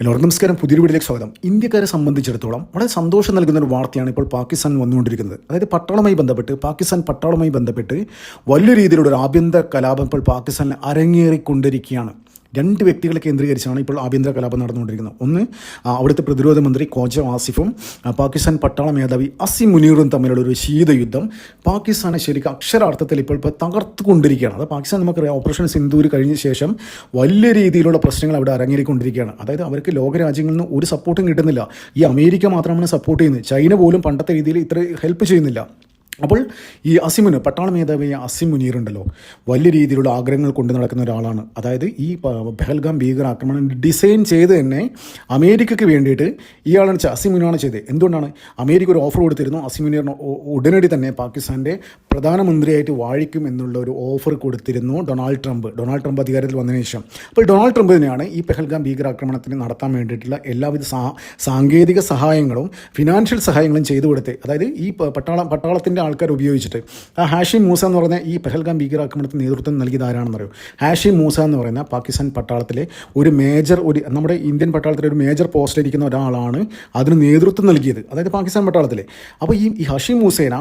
എല്ലാവർക്കും നമസ്കാരം. പുതിയൊരു വീഡിയോയിലേക്ക് സ്വാഗതം. ഇന്ത്യക്കാരെ സംബന്ധിച്ചിടത്തോളം വളരെ സന്തോഷം നൽകുന്ന ഒരു വാർത്തയാണ് ഇപ്പോൾ പാകിസ്ഥാൻ വന്നുകൊണ്ടിരിക്കുന്നത്. അതായത് പട്ടാളമായി ബന്ധപ്പെട്ട് പാകിസ്ഥാൻ പട്ടാളമായി ബന്ധപ്പെട്ട് വലിയ രീതിയിലുള്ള ഒരു ആഭ്യന്തര കലാപം ഇപ്പോൾ പാകിസ്ഥാനിൽ അരങ്ങേറിക്കൊണ്ടിരിക്കുകയാണ്. രണ്ട് വ്യക്തികളെ കേന്ദ്രീകരിച്ചാണ് ഇപ്പോൾ ആഭ്യന്തര കലാപം നടന്നുകൊണ്ടിരിക്കുന്നത്. ഒന്ന് അവിടുത്തെ പ്രതിരോധ മന്ത്രി കോജ ആസിഫും പാകിസ്ഥാൻ പട്ടാള മേധാവി അസിം മുനീറും തമ്മിലുള്ള ഒരു ശീതയുദ്ധം. പാകിസ്ഥാനെ ശരിക്കും അക്ഷരാർത്ഥത്തിൽ ഇപ്പോൾ ഇപ്പോൾ തകർത്തുകൊണ്ടിരിക്കുകയാണ്. അത് പാകിസ്ഥാൻ നമുക്കറിയാം ഓപ്പറേഷൻ സിന്ധൂര് കഴിഞ്ഞ ശേഷം വലിയ രീതിയിലുള്ള പ്രശ്നങ്ങൾ അവിടെ അരങ്ങേറിക്കൊണ്ടിരിക്കുകയാണ്. അതായത് അവർക്ക് ലോകരാജ്യങ്ങളിൽ നിന്ന് ഒരു സപ്പോർട്ടും കിട്ടുന്നില്ല. ഈ അമേരിക്ക മാത്രമാണ് സപ്പോർട്ട് ചെയ്യുന്നത്. ചൈന പോലും പണ്ടത്തെ രീതിയിൽ ഇത്ര ഹെൽപ്പ് ചെയ്യുന്നില്ല. അപ്പോൾ ഈ അസിമുന് പട്ടാള മേധാവിയായ അസിം ഉണ്ടല്ലോ വലിയ രീതിയിലുള്ള ആഗ്രഹങ്ങൾ കൊണ്ട് നടക്കുന്ന ഒരാളാണ്. അതായത് ഈ പെഹൽഗാം ബഹൽഗാം ഭീകര ആക്രമണം ഡിസൈൻ ചെയ്ത് തന്നെ അമേരിക്കയ്ക്ക് വേണ്ടിയിട്ട് ഇയാളാണ് അസിമുനാണ് ചെയ്തത്. എന്തുകൊണ്ടാണ്? അമേരിക്ക ഒരു ഓഫർ കൊടുത്തിരുന്നു. അസിം മുനീറിന് ഉടനടി തന്നെ പാകിസ്ഥാന്റെ പ്രധാനമന്ത്രിയായിട്ട് വാഴിക്കും എന്നുള്ള ഒരു ഓഫർ കൊടുത്തിരുന്നു ഡൊണാൾഡ് ട്രംപ്. ഡൊണാൾഡ് ട്രംപ് അധികാരത്തിൽ വന്നതിന് ശേഷം. അപ്പോൾ ഡൊണാൾഡ് ട്രംപ് തന്നെയാണ് ഈ പെഹൽഗാം ഭീകരാക്രമണത്തിന് നടത്താൻ വേണ്ടിയിട്ടുള്ള എല്ലാവിധ സാങ്കേതിക സഹായങ്ങളും ഫിനാൻഷ്യൽ സഹായങ്ങളും ചെയ്തു കൊടുത്തത്. അതായത് ഈ പട്ടാളം പട്ടാളത്തിന്റെ ആൾക്കാർ ഉപയോഗിച്ചിട്ട്. ആ ഹാഷി മൂസ എന്ന് പറയുന്ന ഈ പെഹൽഗാം ഭീകരാക്രമണത്തിന് നേതൃത്വം നൽകിയത് ആരാണെന്നറിയോ? ഹാഷി മൂസ എന്ന് പറയുന്ന പാകിസ്ഥാൻ പട്ടാളത്തിലെ ഒരു മേജർ ഒരു നമ്മുടെ ഇന്ത്യൻ പട്ടാളത്തിലെ ഒരു മേജർ പോസ്റ്റിലിരിക്കുന്ന ഒരാളാണ് അതിന് നേതൃത്വം നൽകിയത്. അതായത് പാകിസ്ഥാൻ പട്ടാളത്തിലെ. അപ്പോൾ ഈ ഹഷി മൂസേന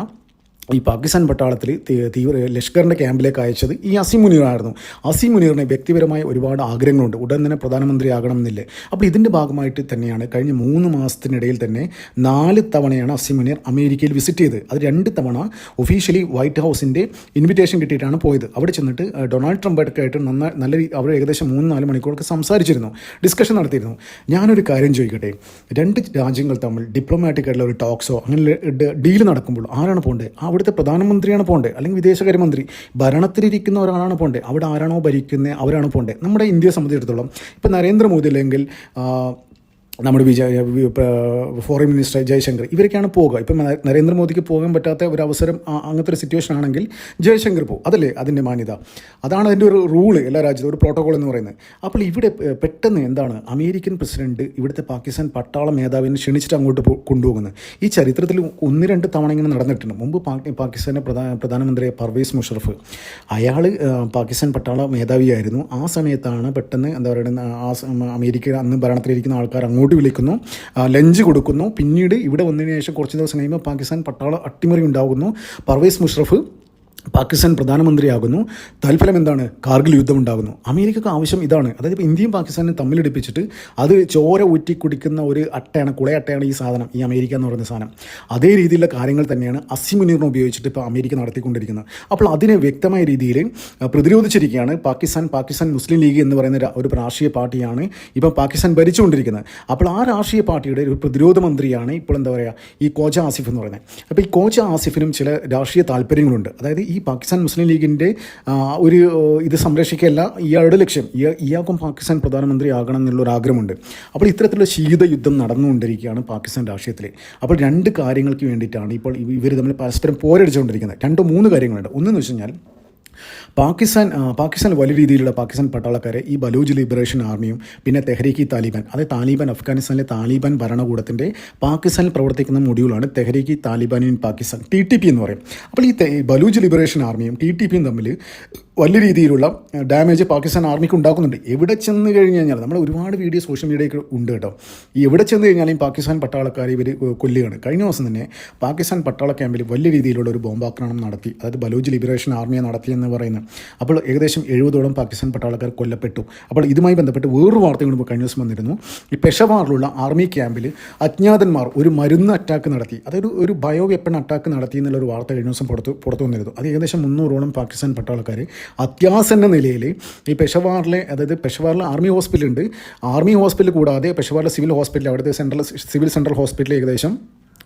ഈ പാകിസ്ഥാൻ പട്ടാളത്തിൽ തീവ്ര ലഷ്കറിന്റെ ക്യാമ്പിലേക്ക് അയച്ചത് ഈ അസീം മുനീറായിരുന്നു. അസീം മുനീറിന് വ്യക്തിപരമായ ഒരുപാട് ആഗ്രഹങ്ങളുണ്ട്. ഉടൻ തന്നെ പ്രധാനമന്ത്രി എന്നില്ലേ അപ്പോൾ ഇതിന്റെ ഭാഗമായിട്ട് തന്നെയാണ് കഴിഞ്ഞ മൂന്ന് മാസത്തിനിടയിൽ തന്നെ നാല് തവണയാണ് അസീം മുനീർ അമേരിക്കയിൽ വിസിറ്റ് ചെയ്തത്. അത് രണ്ട് തവണ ഒഫീഷ്യലി വൈറ്റ് ഹൗസിന്റെ ഇൻവിറ്റേഷൻ കിട്ടിയിട്ടാണ് പോയത്. അവിടെ ചെന്നിട്ട് ഡൊണാൾഡ് ട്രംപ് ഒക്കെ ആയിട്ട് നന്ന നല്ല അവർ ഏകദേശം മൂന്ന് നാല് മണിക്കൂറൊക്കെ സംസാരിച്ചിരുന്നു. ഡിസ്കഷൻ നടത്തിയിരുന്നു. ഞാനൊരു കാര്യം ചോദിക്കട്ടെ? രണ്ട് രാജ്യങ്ങൾ തമ്മിൽ ഡിപ്ലോമാറ്റിക് ആയിട്ടുള്ള ഒരു ടോക്സോ അങ്ങനെ ഡീൽ നടക്കുമ്പോൾ ആരാണ് പോകേണ്ടത്? അവിടുത്തെ പ്രധാനമന്ത്രിയാണ് പോകേണ്ടത് അല്ലെങ്കിൽ വിദേശകാര്യമന്ത്രി. ഭരണത്തിലിരിക്കുന്ന ഒരാളാണ് പോകേണ്ടത് അവിടെ ആരാണോ ഭരിക്കുന്നത് അവരാണ് പോകേണ്ടത് നമ്മുടെ ഇന്ത്യയെ സംബന്ധിച്ചിടത്തോളം ഇപ്പം നരേന്ദ്രമോദി അല്ലെങ്കിൽ നമ്മുടെ വിജയ ഫോറിൻ മിനിസ്റ്റർ ജയശങ്കർ ഇവരൊക്കെയാണ് പോകുക ഇപ്പം നരേന്ദ്രമോദിക്ക് പോകാൻ പറ്റാത്ത ഒരു അവസരം അങ്ങനത്തെ ഒരു സിറ്റുവേഷൻ ആണെങ്കിൽ ജയശങ്കർ പോകും അതല്ലേ അതിന്റെ മാന്യത? അതാണ് അതിന്റെ ഒരു റൂൾ എല്ലാ രാജ്യത്തും ഒരു പ്രോട്ടോകോൾ എന്ന് പറയുന്നത്. അപ്പോൾ ഇവിടെ പെട്ടെന്ന് എന്താണ് അമേരിക്കൻ പ്രസിഡന്റ് ഇവിടുത്തെ പാകിസ്ഥാൻ പട്ടാള മേധാവിനെ ക്ഷണിച്ചിട്ട് അങ്ങോട്ട് കൊണ്ടുപോകുന്നത്. ഈ ചരിത്രത്തിൽ ഒന്ന് രണ്ട് തവണ ഇങ്ങനെ നടന്നിട്ടുണ്ട്. മുമ്പ് പാകി- പാകിസ്ഥാന്റെ പ്രധാന പ്രധാനമന്ത്രി പർവേസ് മുഷറഫ് അയാൾ പാകിസ്ഥാൻ പട്ടാള മേധാവിയായിരുന്നു. ആ സമയത്താണ് പെട്ടെന്ന് എന്താ പറയുക ആ അമേരിക്ക അന്ന് ഭരണത്തിലിരിക്കുന്ന ആൾക്കാർ അങ്ങോട്ട് വിളിക്കുന്നു. ലഞ്ച് കൊടുക്കുന്നു. പിന്നീട് ഇവിടെ വന്നതിന് ശേഷം കുറച്ച് ദിവസം കഴിയുമ്പോൾ പാകിസ്ഥാൻ പട്ടാള അട്ടിമറി ഉണ്ടാകുന്നു. പർവേസ് മുഷറഫ് പാകിസ്ഥാൻ പ്രധാനമന്ത്രിയാകുന്നു. തൽഫലം എന്താണ് കാർഗിൽ യുദ്ധം ഉണ്ടാകുന്നു അമേരിക്കക്ക് ആവശ്യം ഇതാണ്. അതായത് ഇപ്പോൾ ഇന്ത്യയും പാകിസ്ഥാനും തമ്മിലടിപ്പിച്ചിട്ട് അത് ചോര ഊറ്റി കുടിക്കുന്ന ഒരു അട്ടയാണ് കുളയട്ടയാണ് ഈ സാധനം ഈ അമേരിക്ക എന്ന് പറയുന്ന സാധനം. അതേ രീതിയിലുള്ള കാര്യങ്ങൾ തന്നെയാണ് അസിമുനീറിനെ ഉപയോഗിച്ചിട്ട് ഇപ്പോൾ അമേരിക്ക നടത്തിക്കൊണ്ടിരിക്കുന്നത്. അപ്പോൾ അതിനെ വ്യക്തമായ രീതിയിൽ പ്രതിരോധിച്ചിരിക്കുകയാണ് പാകിസ്ഥാൻ പാകിസ്ഥാൻ മുസ്ലിം ലീഗ് എന്ന് പറയുന്ന ഒരു- രാഷ്ട്രീയ പാർട്ടിയാണ് ഇപ്പം പാകിസ്ഥാൻ ഭരിച്ചുകൊണ്ടിരിക്കുന്നത്. അപ്പോൾ ആ രാഷ്ട്രീയ പാർട്ടിയുടെ ഒരു പ്രതിരോധ മന്ത്രിയാണ് ഇപ്പോൾ എന്താ പറയുക ഈ കോജ ആസിഫ് എന്ന് പറയുന്നത്. അപ്പോൾ ഈ കോജ ആസിഫിനും ചില രാഷ്ട്രീയ താല്പര്യങ്ങളുണ്ട് അതായത് ഈ പാകിസ്ഥാൻ മുസ്ലിം ലീഗിന്റെ ഒരു ഇത് സംരക്ഷിക്കുകയല്ല ഇയാളുടെ ലക്ഷ്യം. ഇയാ ഇയാൾക്കും പാകിസ്ഥാൻ പ്രധാനമന്ത്രി ആകണം എന്നുള്ളൊരു ആഗ്രഹമുണ്ട്. അപ്പോൾ ഇത്തരത്തിലുള്ള ശീതയുദ്ധം നടന്നുകൊണ്ടിരിക്കുകയാണ് പാകിസ്ഥാൻ രാഷ്ട്രീയത്തിൽ അപ്പോൾ രണ്ട് കാര്യങ്ങൾക്ക് വേണ്ടിയിട്ടാണ് ഇപ്പോൾ ഇവർ തമ്മിൽ പരസ്പരം പോരടിച്ചുകൊണ്ടിരിക്കുന്നത്. രണ്ടോ മൂന്ന് കാര്യങ്ങളുണ്ട്. ഒന്നെന്ന് വെച്ച് കഴിഞ്ഞാൽ പാകിസ്ഥാൻ പാകിസ്ഥാൻ വലിയ രീതിയിലുള്ള പാകിസ്ഥാൻ പട്ടാളക്കാരെ ഈ ബലൂജ് ലിബറേഷൻ ആർമിയും പിന്നെ തെഹരീക്കി താലിബാൻ അതായത് താലിബാൻ അഫ്ഗാനിസ്ഥാനിലെ താലിബാൻ ഭരണകൂടത്തിന്റെ പാകിസ്ഥാനിൽ പ്രവർത്തിക്കുന്ന മൊഡ്യൂളാണ് Tehreeki Taliban in Pakistan T T P എന്ന് പറയും. അപ്പോൾ ഈ ബലൂജ് ലിബറേഷൻ ആർമിയും ടി ടി പിയും തമ്മിൽ വലിയ രീതിയിലുള്ള ഡാമേജ് പാകിസ്ഥാൻ ആർമിക്ക് ഉണ്ടാക്കുന്നുണ്ട്. എവിടെ ചെന്ന് കഴിഞ്ഞ് കഴിഞ്ഞാൽ നമ്മൾ ഒരുപാട് വീഡിയോ സോഷ്യൽ മീഡിയയ്ക്ക് ഉണ്ട് കേട്ടോ. ഈ എവിടെ ചെന്ന് കഴിഞ്ഞാലും പാകിസ്ഥാൻ പട്ടാളക്കാരെ ഇവർ കൊല്ലുകയാണ്. കഴിഞ്ഞ ദിവസം തന്നെ പാകിസ്ഥാൻ പട്ടാള ക്യാമ്പിൽ വലിയ രീതിയിലുള്ള ഒരു ബോംബാക്രമണം നടത്തി അതായത് ബലൂജ് ലിബറേഷൻ ആർമിയെ നടത്തി എന്ന് പറയുന്നത്. അപ്പോൾ ഏകദേശം എഴുപതോളം പാകിസ്ഥാൻ പട്ടാളക്കാർ കൊല്ലപ്പെട്ടു. അപ്പോൾ ഇതുമായി ബന്ധപ്പെട്ട് വേറൊരു വാർത്തയും കൂടി കഴിഞ്ഞ ദിവസം വന്നിരുന്നു. ഈ പെഷവാറിലുള്ള ആർമി ക്യാമ്പിൽ അജ്ഞാതന്മാർ ഒരു മരുന്ന് അറ്റാക്ക് നടത്തി. അതായത് ഒരു ബയോ വെപ്പൺ അറ്റാക്ക് നടത്തി എന്നുള്ള ഒരു വാർത്ത കഴിഞ്ഞ ദിവസം പുറത്ത് പുറത്തു വന്നിരുന്നു. അത് ഏകദേശം മുന്നൂറോളം പാകിസ്ഥാൻ പട്ടാളക്കാർ അത്യാസന്ന നിലയിൽ ഈ പെഷവാറിലെ അതായത് പെഷവാറിലെ ആർമി ഹോസ്പിറ്റലുണ്ട്. ആർമി ഹോസ്പിറ്റൽ കൂടാതെ പെഷവാറിലെ സിവിൽ ഹോസ്പിറ്റൽ അവിടുത്തെ സെൻട്രൽ സിവിൽ സെൻട്രൽ ഹോസ്പിറ്റൽ ഏകദേശം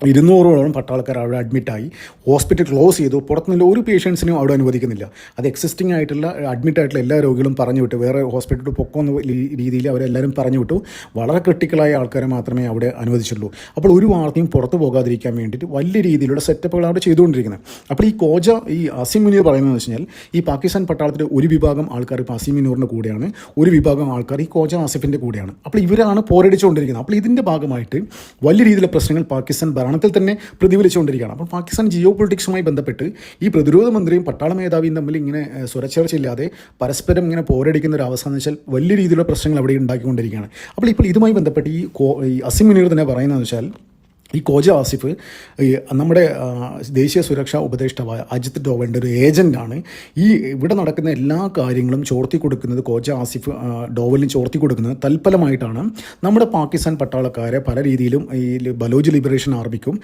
ഇരുന്നൂറോളം പട്ടാളക്കാർ അവിടെ അഡ്മിറ്റായി. ഹോസ്പിറ്റൽ ക്ലോസ് ചെയ്തു. പുറത്തുനിന്നുള്ള ഒരു പേഷ്യൻസിനും അവിടെ അനുവദിക്കുന്നില്ല. അത് എക്സിസ്റ്റിംഗ് ആയിട്ടുള്ള അഡ്മിറ്റ് ആയിട്ടുള്ള എല്ലാ രോഗികളും പറഞ്ഞു വിട്ടു. വേറെ ഹോസ്പിറ്റലിൽ പൊക്കുന്ന രീതിയിൽ അവരെല്ലാവരും പറഞ്ഞു വിട്ടു. വളരെ ക്രിട്ടിക്കലായ ആൾക്കാരെ മാത്രമേ അവിടെ അനുവദിച്ചുള്ളൂ. അപ്പോൾ ഒരു വാർത്തയും പുറത്തു പോകാതിരിക്കാൻ വേണ്ടിയിട്ട് വലിയ രീതിയിലുള്ള സെറ്റപ്പുകൾ അവിടെ ചെയ്തുകൊണ്ടിരിക്കുന്നത്. അപ്പോൾ ഈ കോജ ഈ അസിം മുനീർ പറയുന്നതെന്ന് വെച്ച് കഴിഞ്ഞാൽ ഈ പാകിസ്ഥാൻ പട്ടാളത്തിലെ ഒരു വിഭാഗം ആൾക്കാർ ഇപ്പോൾ അസിം മുനീറിന്റെ കൂടെയാണ്. ഒരു വിഭാഗം ആൾക്കാർ ഈ കോജ ആസിഫിന്റെ കൂടെയാണ്. അപ്പോൾ ഇവരാണ് പോരടിച്ചുകൊണ്ടിരിക്കുന്നത്. അപ്പോൾ ഇതിന്റെ ഭാഗമായിട്ട് വലിയ രീതിയിലുള്ള പ്രശ്നങ്ങൾ പാകിസ്ഥാൻ പുരാണത്തിൽ തന്നെ പ്രതിഫലിച്ചുകൊണ്ടിരിക്കുകയാണ്. അപ്പോൾ പാകിസ്ഥാൻ ജിയോ പൊളിറ്റിക്സുമായി ബന്ധപ്പെട്ട് ഈ പ്രതിരോധ മന്ത്രിയും പട്ടാള മേധാവിയും തമ്മിൽ ഇങ്ങനെ സ്വരച്ചേർച്ചയില്ലാതെ പരസ്പരം ഇങ്ങനെ പോരടിക്കുന്ന ഒരു അവസ്ഥ എന്ന് വെച്ചാൽ വലിയ രീതിയിലുള്ള പ്രശ്നങ്ങൾ അവിടെ ഉണ്ടാക്കിക്കൊണ്ടിരിക്കുകയാണ്. അപ്പോൾ ഇപ്പോൾ ഇതുമായി ബന്ധപ്പെട്ട് ഈ കോ അസിം മുനീർ തന്നെ പറയുന്നതെന്ന് വെച്ചാൽ ഈ കോജ ആസിഫ് നമ്മുടെ ദേശീയ സുരക്ഷാ ഉപദേഷ്ടാവായ അജിത് ഡോവലിന്റെ ഒരു ഏജന്റാണ് ഈ ഇവിടെ നടക്കുന്ന എല്ലാ കാര്യങ്ങളും ചോർത്തി കൊടുക്കുന്നത് കോജ ആസിഫ് ഡോവലിന് ചോർത്തി കൊടുക്കുന്നത് തൽഫലമായിട്ടാണ്. നമ്മുടെ പാകിസ്ഥാൻ പട്ടാളക്കാരെ പല രീതിയിലും ഈ ബലോജ് ലിബറേഷൻ ആർമിക്കും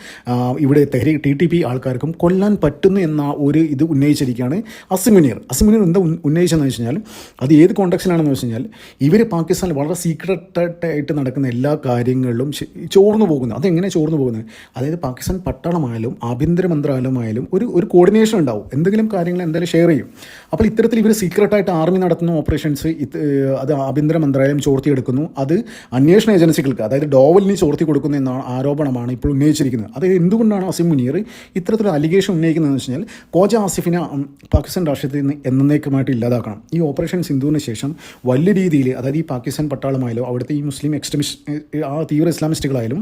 ഇവിടെ തെഹരി ടി ടി പി ആൾക്കാർക്കും കൊല്ലാൻ പറ്റുന്നു എന്ന ഒരു ഇത് ഉന്നയിച്ചിരിക്കുകയാണ് അസിമുനീർ. അസിമുനീർ എന്താ ഉന്നയിച്ചതെന്ന് വെച്ച് കഴിഞ്ഞാൽ അത് ഏത് കോണ്ടക്സിലാണെന്ന് വെച്ച് കഴിഞ്ഞാൽ ഇവർ പാകിസ്ഥാനിൽ വളരെ സീക്രട്ടായിട്ട് നടക്കുന്ന എല്ലാ കാര്യങ്ങളിലും ചോർന്നു പോകുന്നു. അതെങ്ങനെ ചോർന്നു പോകുന്നത്. അതായത് പാകിസ്ഥാൻ പട്ടാളമായാലും ആഭ്യന്തര മന്ത്രാലയമായാലും ഒരു ഒരു കോർഡിനേഷൻ ഉണ്ടാവും. എന്തെങ്കിലും കാര്യങ്ങൾ എന്തായാലും ഷെയർ ചെയ്യും. അപ്പോൾ ഇത്തരത്തിൽ ഇവർ സീക്രട്ടായിട്ട് ആർമി നടത്തുന്ന ഓപ്പറേഷൻസ് അത് ആഭ്യന്തര മന്ത്രാലയം ചോർത്തിയെടുക്കുന്നു. അത് അന്വേഷണ ഏജൻസികൾക്ക് അതായത് ഡോവലിന് ചോർത്തി കൊടുക്കുന്നു എന്ന ആരോപണമാണ് ഇപ്പോൾ ഉന്നയിച്ചിരിക്കുന്നത്. അത് എന്തുകൊണ്ടാണ് അസിം മുനീർ ഇത്തരത്തിലുള്ള അലിഗേഷൻ ഉന്നയിക്കുന്നതെന്ന് വെച്ച് കഴിഞ്ഞാൽ കോജ ആസിഫിനെ പാകിസ്ഥാൻ രാഷ്ട്രീയത്തിൽ നിന്ന് എന്നേക്കുമായിട്ട് ഇല്ലാതാക്കണം. ഈ ഓപ്പറേഷൻ സിന്ധുവിന് ശേഷം വലിയ രീതിയിൽ അതായത് ഈ പാകിസ്ഥാൻ പട്ടാളമായാലും അവിടുത്തെ ഈ മുസ്ലിം എക്സ്ട്രീമിസ്റ്റ് ആ തീവ്ര ഇസ്ലാമിസ്റ്റുകളായാലും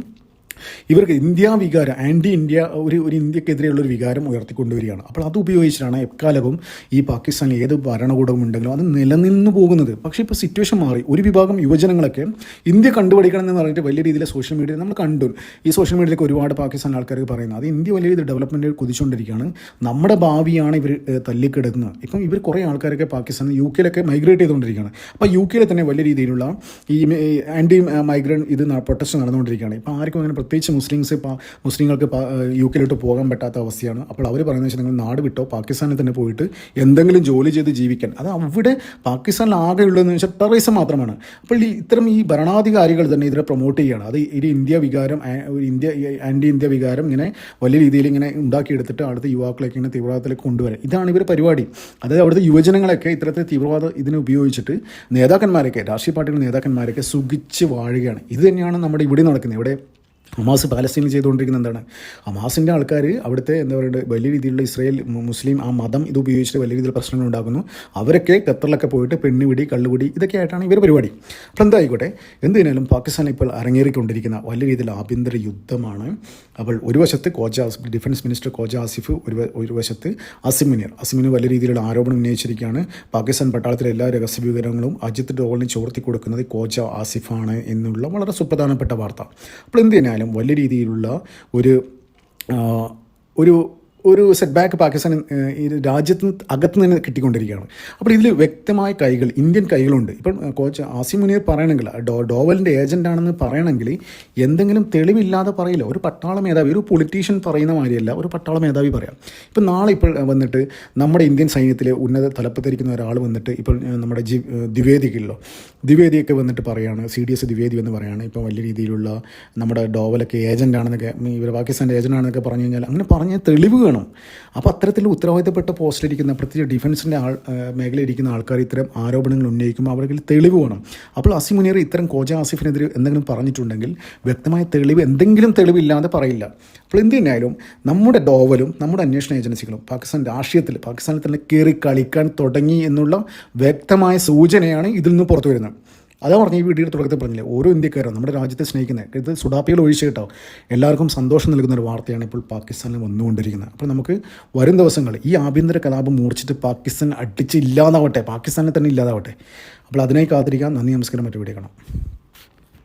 ഇവർക്ക് ഇന്ത്യ വികാരം ആന്റി ഇന്ത്യ ഒരു ഒരു ഇന്ത്യക്കെതിരെയുള്ള ഒരു വികാരം ഉയർത്തിക്കൊണ്ടുവരികയാണ്. അപ്പോൾ അത് ഉപയോഗിച്ചിട്ടാണ് എക്കാലവും ഈ പാകിസ്ഥാനിൽ ഏത് ഭരണകൂടവും ഉണ്ടെങ്കിലും അത് നിലനിന്ന് പോകുന്നത്. പക്ഷേ ഇപ്പോൾ സിറ്റുവേഷൻ മാറി. ഒരു വിഭാഗം യുവജനങ്ങളൊക്കെ ഇന്ത്യ കണ്ടുപിടിക്കണം എന്ന് പറഞ്ഞിട്ട് വലിയ രീതിയിൽ സോഷ്യൽ മീഡിയ നമ്മൾ കണ്ടു. ഈ സോഷ്യൽ മീഡിയയിലേക്ക് ഒരുപാട് പാകിസ്ഥാൻ ആൾക്കാർ പറയുന്നത് അത് ഇന്ത്യ വലിയ രീതിയിൽ ഡെവലപ്മെന്റ് കുതിച്ചുകൊണ്ടിരിക്കുകയാണ്. നമ്മുടെ ഭാവിയാണ് ഇവർ തല്ലിക്കിടക്കുന്നത്. ഇപ്പം ഇവർ കുറേ ആൾക്കാരൊക്കെ പാകിസ്ഥാൻ യു കെയിലൊക്കെ മൈഗ്രേറ്റ് ചെയ്തുകൊണ്ടിരിക്കുകയാണ്. അപ്പോൾ യു കെയിൽ തന്നെ വലിയ രീതിയിലുള്ള ഈ ആന്റി മൈഗ്രൻ ഇത് പ്രൊട്ടസ്റ്റ് നടന്നുകൊണ്ടിരിക്കുകയാണ്. ഇപ്പോൾ ആർക്കും അങ്ങനെ പ്രത്യേകിച്ച് മുസ്ലിംസ് മുസ്ലിങ്ങൾക്ക് യു കെയിലോട്ട് പോകാൻ പറ്റാത്ത അവസ്ഥയാണ്. അപ്പോൾ അവർ പറയുന്നത് വെച്ചാൽ നിങ്ങൾ നാട് വിട്ടോ പാകിസ്ഥാനിൽ തന്നെ പോയിട്ട് എന്തെങ്കിലും ജോലി ചെയ്ത് ജീവിക്കാൻ. അത് അവിടെ പാകിസ്ഥാനിൽ ആകെ ഉള്ളതെന്ന് വെച്ചാൽ ടെററിസം മാത്രമാണ്. അപ്പോൾ ഈ ഇത്തരം ഈ ഭരണാധികാരികൾ തന്നെ ഇതിനെ പ്രൊമോട്ട് ചെയ്യുകയാണ് അത് ഒരു ഇന്ത്യ വികാരം ഇന്ത്യ ആന്റി ഇന്ത്യ വികാരം ഇങ്ങനെ വലിയ രീതിയിൽ ഇങ്ങനെ ഉണ്ടാക്കിയെടുത്തിട്ട് അവിടുത്തെ യുവാക്കളൊക്കെ ഇങ്ങനെ തീവ്രവാദത്തിലേക്ക് കൊണ്ടുവരാൻ. ഇതാണ് ഇവർ പരിപാടി. അതായത് അവിടുത്തെ യുവജനങ്ങളൊക്കെ ഇത്തരത്തിൽ തീവ്രവാദം ഇതിനെ ഉപയോഗിച്ചിട്ട് നേതാക്കന്മാരൊക്കെ രാഷ്ട്രീയ പാർട്ടികളുടെ നേതാക്കന്മാരൊക്കെ സുഖിച്ച് വാഴുകയാണ്. ഇത് തന്നെയാണ് നമ്മുടെ ഇവിടെ നടക്കുന്നത്. ഇവിടെ ഹമാസ് പാലസ്തീനിൽ ചെയ്തുകൊണ്ടിരിക്കുന്നത് എന്താണ്? ഹമാസിന്റെ ആൾക്കാർ അവിടുത്തെ എന്താ പറയുക വലിയ രീതിയിലുള്ള ഇസ്രായേൽ മുസ്ലിം ആ മതം ഇത് ഉപയോഗിച്ചിട്ട് വലിയ രീതിയിൽ പ്രശ്നങ്ങൾ ഉണ്ടാക്കുന്നു. അവരൊക്കെ ഖത്തറിലൊക്കെ പോയിട്ട് പെണ്ണുപിടി കള്ളുപിടി ഇതൊക്കെ ആയിട്ടാണ് ഇവർ പരിപാടി. അപ്പോൾ എന്തായിക്കോട്ടെ എന്തിനാലും പാകിസ്ഥാൻ ഇപ്പോൾ അരങ്ങേറിക്കൊണ്ടിരിക്കുന്ന വലിയ രീതിയിൽ ആഭ്യന്തര യുദ്ധമാണ്. അപ്പോൾ ഒരു വശത്ത് കോജ ഡിഫൻസ് മിനിസ്റ്റർ കോജ ആസിഫ് ഒരു ഒരു വശത്ത് അസിമിനിയർ അസിമിന് വലിയ രീതിയിലുള്ള ആരോപണം ഉന്നയിച്ചിരിക്കുകയാണ്. പാകിസ്ഥാൻ പട്ടാളത്തിലെ എല്ലാ രഹസ്യ വിവരങ്ങളും അജിത് ഡോവലിന് ചോർത്തി കൊടുക്കുന്നത് കോജ ആസിഫാണ് എന്നുള്ള വളരെ സുപ്രധാനപ്പെട്ട വാർത്ത. അപ്പോൾ എന്ത് തന്നെയാലും വലിയ രീതിയിലുള്ള ഒരു ഒരു ഒരു സെറ്റ് ബാക്ക് പാകിസ്ഥാൻ രാജ്യത്തിന് അകത്ത് നിന്ന് കിട്ടിക്കൊണ്ടിരിക്കുകയാണ്. അപ്പോൾ ഇതിൽ വ്യക്തമായ കൈകൾ ഇന്ത്യൻ കൈകളുണ്ട്. ഇപ്പം കോച്ച് ആസിം മുനീർ പറയണമെങ്കിൽ ഡോ ഡോവലിന്റെ ഏജന്റ് ആണെന്ന് പറയണമെങ്കിൽ എന്തെങ്കിലും തെളിവില്ലാതെ പറയില്ല. ഒരു പട്ടാള മേധാവി ഒരു പൊളിറ്റീഷ്യൻ പറയുന്ന മാതിരിയല്ല ഒരു പട്ടാള മേധാവി പറയാം. ഇപ്പം നാളെ ഇപ്പോൾ വന്നിട്ട് നമ്മുടെ ഇന്ത്യൻ സൈന്യത്തിലെ ഉന്നത തലപ്പത്തിരിക്കുന്ന ഒരാൾ വന്നിട്ട് ഇപ്പോൾ നമ്മുടെ ജി ദ്വിവേദിക്കുള്ളോ ദ്വിവേദിയൊക്കെ വന്നിട്ട് പറയാണ് സി ഡി എസ് ദ്വിവേദി എന്ന് പറയാണ്. ഇപ്പോൾ വലിയ രീതിയിലുള്ള നമ്മുടെ ഡോവലൊക്കെ ഏജന്റ് ആണെന്നൊക്കെ ഇവർ പാകിസ്ഥാന്റെ ഏജന്റ് ആണെന്നൊക്കെ പറഞ്ഞു കഴിഞ്ഞാൽ അങ്ങനെ പറഞ്ഞ തെളിവ് വേണം. അപ്പോൾ അത്തരത്തിൽ ഉത്തരവാദിത്തപ്പെട്ട പോസ്റ്റിലിരിക്കുന്ന പ്രത്യേകിച്ച് ഡിഫൻസിന്റെ ആൾ ഏഹ് ഇരിക്കുന്ന ആൾക്കാർ ഇത്തരം ആരോപണങ്ങൾ ഉന്നയിക്കുമ്പോൾ അവർക്ക് തെളിവ് വേണം. അപ്പോൾ അസി മുനീർ ഇത്തരം കോജ ആസിഫിനെതിരെ എന്തെങ്കിലും പറഞ്ഞിട്ടുണ്ടെങ്കിൽ വ്യക്തമായ തെളിവ് എന്തെങ്കിലും തെളിവില്ലാതെ പറയില്ല. അപ്പോൾ എന്ത് തന്നെയായാലും നമ്മുടെ ഡോവലും നമ്മുടെ അന്വേഷണ ഏജൻസികളും പാകിസ്ഥാൻ രാഷ്ട്രീയത്തിൽ പാകിസ്ഥാനിൽ തന്നെ കയറി കളിക്കാൻ തുടങ്ങി എന്നുള്ള വ്യക്തമായ സൂചനയാണ് ഇതിൽ നിന്ന് പുറത്തു വരുന്നത്. അതാ പറഞ്ഞ ഈ വീഡിയോയുടെ തുടക്കത്തിൽ പറഞ്ഞില്ലേ? ഓരോ ഇന്ത്യക്കാരും നമ്മുടെ രാജ്യത്തെ സ്നേഹിക്കുന്നത് ഇത് സുഡാപ്പികൾ ഒഴിച്ച് കേട്ടോ. എല്ലാവർക്കും സന്തോഷം നൽകുന്ന ഒരു വാർത്തയാണ് ഇപ്പോൾ പാകിസ്ഥാനിൽ വന്നുകൊണ്ടിരിക്കുന്നത്. അപ്പോൾ നമുക്ക് വരും ദിവസങ്ങൾ ഈ ആഭ്യന്തര കലാപം മൂർച്ചിട്ട് പാകിസ്ഥാൻ അടിച്ച് പാകിസ്ഥാനിൽ പാകിസ്ഥാനെ തന്നെ ഇല്ലാതാവട്ടെ. അപ്പോൾ അതിനായി കാത്തിരിക്കാം. നന്ദി നമസ്കാരം. മറ്റു വീഡിയോ കാണാം.